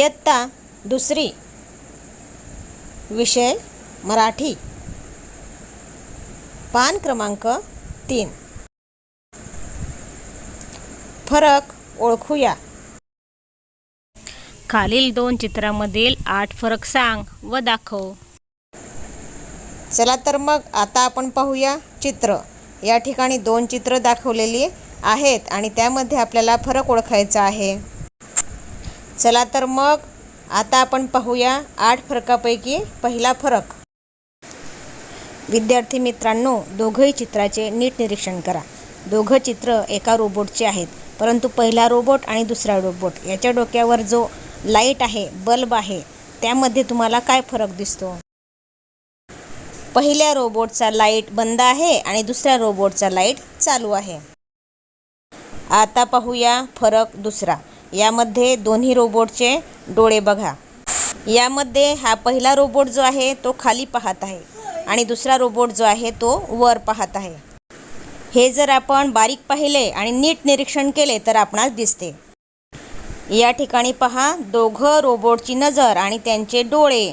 इयत्ता दुसरी. विषय मराठी. पान क्रमांक तीन. फरक ओळखूया. खालील दोन चित्रामधील आठ फरक सांग व दाखव. चला तर मग आता आपण पाहूया चित्र. या ठिकाणी दोन चित्र दाखवलेली आहेत आणि त्यामध्ये आपल्याला फरक ओळखायचा आहे. चला तर मग आता आपण पाहूया आठ फरकापैकी पहिला फरक. विद्यार्थी मित्रांनो दोघंही चित्राचे नीट निरीक्षण करा. दोघं चित्र एका रोबोटचे आहेत परंतु पहिला रोबोट आणि दुसरा रोबोट याच्या डोक्यावर जो लाइट आहे बल्ब आहे त्यामध्ये तुम्हाला काय फरक दिसतो? पहिल्या रोबोटचा लाइट बंद आहे आणि दुसऱ्या रोबोटचा लाइट चालू आहे. आता पाहूया फरक दुसरा. यामध्ये दोन्ही रोबोटचे डोळे बघा. यामध्ये हा पहिला रोबोट जो आहे तो खाली पाहत आहे आणि दुसरा रोबोट जो आहे तो वर पाहत आहे. हे जर आपण बारीक पाहिले आणि नीट निरीक्षण केले तर आपणास दिसते. या ठिकाणी पहा दोघं रोबोटची नजर आणि त्यांचे डोळे.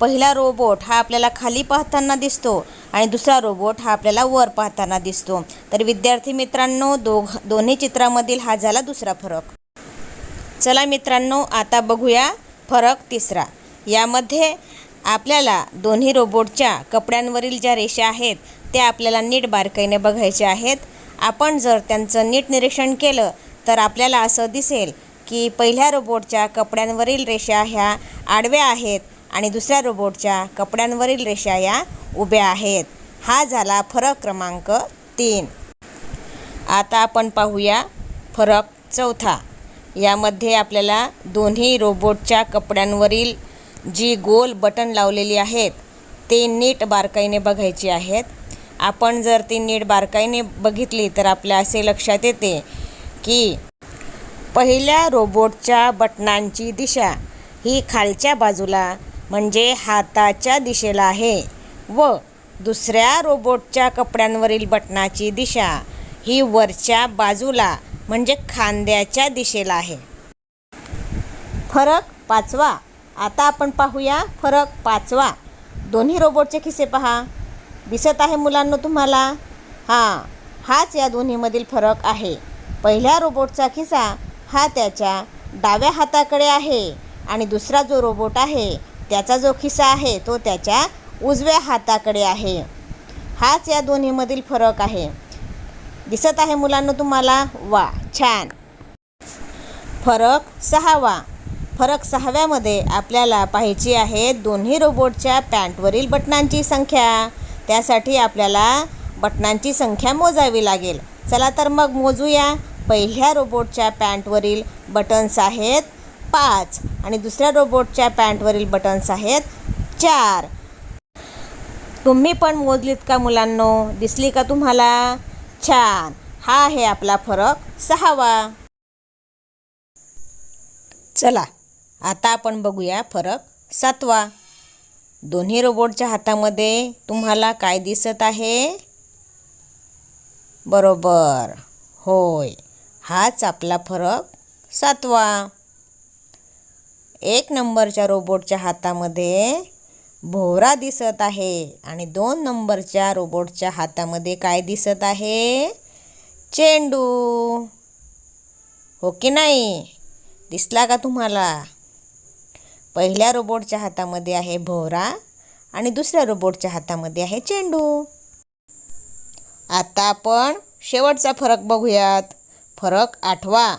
पहिला रोबोट हा आपल्याला खाली पाहताना दिसतो आणि दुसरा रोबोट हा आपल्याला वर पाहताना दिसतो. तर विद्यार्थी मित्रांनो दोघ दोन्ही चित्रामधील हा झाला दुसरा फरक. चला मित्रांनो आता बघूया फरक तिसरा. यामध्ये आपल्याला दोन्ही रोबोटच्या कपड्यांवरील ज्या रेषा आहेत त्या आपल्याला नीट बारकाईने बघायच्या आहेत. आपण जर त्यांचं नीट निरीक्षण केलं तर आपल्याला असं दिसेल की पहिल्या रोबोटच्या कपड्यांवरील रेषा ह्या आडव्या आहेत आणि दुसऱ्या रोबोटच्या कपड्यांवरील रेषा या उभ्या आहेत. हा झाला फरक क्रमांक तीन. आता आपण पाहूया फरक चौथा. यामध्ये आपल्याला दोन्ही रोबोटच्या कपड्यांवरील जी गोल बटन लावलेली आहेत ते नीट बारकाईने बघायची आहेत. आपण जर ती नीट बारकाईने बघितली तर आपल्या असे लक्षात येते की पहिल्या रोबोटच्या बटनांची दिशा ही खालच्या बाजूला म्हणजे हाताच्या दिशेला आहे व दुसऱ्या रोबोटच्या कपड्यांवरील बटनाची दिशा ही वरच्या बाजूला म्हणजे खांद्याच्या दिशेला आहे. फरक पाचवा. आता आपण पाहूया फरक पाचवा. दोन्ही रोबोटचे खिसे पहा. दिसत आहे मुलांना तुम्हाला? हां हाच या दोन्हीमधील फरक आहे. पहिल्या रोबोटचा खिसा हा त्याच्या डाव्या हाताकडे आहे आणि दुसरा जो रोबोट आहे त्याचा जो खिसा आहे तो त्याच्या उजव्या हाताकडे आहे. हाच या दोन्हीमधील फरक आहे. दिसत आहे मुलांना तुम्हाला. वा छान. फरक सहावा. फरक सहाव्यामध्ये आपल्याला पाहायची आहे दोन्ही रोबोटच्या पॅन्टवरील बटनांची संख्या. त्यासाठी आपल्याला बटनांची संख्या मोजावी लागेल. चला तर मग मोजूया. पहिल्या रोबोटच्या पॅन्टवरील बटन्स आहेत पाच आणि दुसऱ्या रोबोटच्या पॅन्टवरील बटन्स आहेत चार. तुम्ही पण मोजलीत का मुलांनो? दिसली का तुम्हाला? छान. हा आहे आपला फरक. सहावा. चला. आता आपण बघूया फरक. सातवा. दोन्ही रोबोटच्या हातामध्ये तुम्हाला काय दिसत आहे? बरोबर. होय. हाच आपला फरक. सातवा. एक नंबरच्या रोबोटच्या हातामध्ये भोवरा दिसत आहे आणि दोन नंबरच्या रोबोटच्या हातामध्ये काय दिसत आहे? चेंडू. हो की नाही? दिसला का तुम्हाला? पहिल्या रोबोटच्या हातामध्ये आहे भोवरा आणि दुसऱ्या रोबोटच्या हातामध्ये आहे चेंडू. आता आपण शेवटचा फरक बघूयात. फरक आठवा.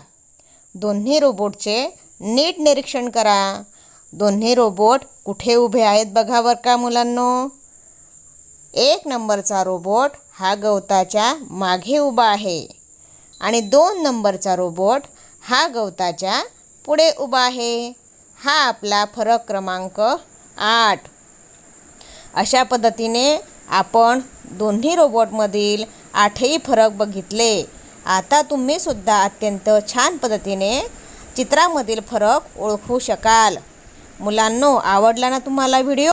दोन्ही रोबोटचे नीट निरीक्षण करा. दोन्ही रोबोट कुठे उभे आहेत बघा बरं का मुलांनो. एक नंबरचा रोबोट हा गवताच्या मागे उभा आहे. आणि दोन नंबरचा रोबोट हा गवताच्या पुढे उभा आहे. हा आपला फरक क्रमांक आठ. अशा पद्धतीने आपण दोन्ही रोबोटमधील आठही फरक बघितले. आता तुम्ही सुद्धा अत्यंत छान पद्धतीने चित्रामधील फरक ओळखू शकाल. मुलांनो आवडला ना तुम्हाला व्हिडिओ?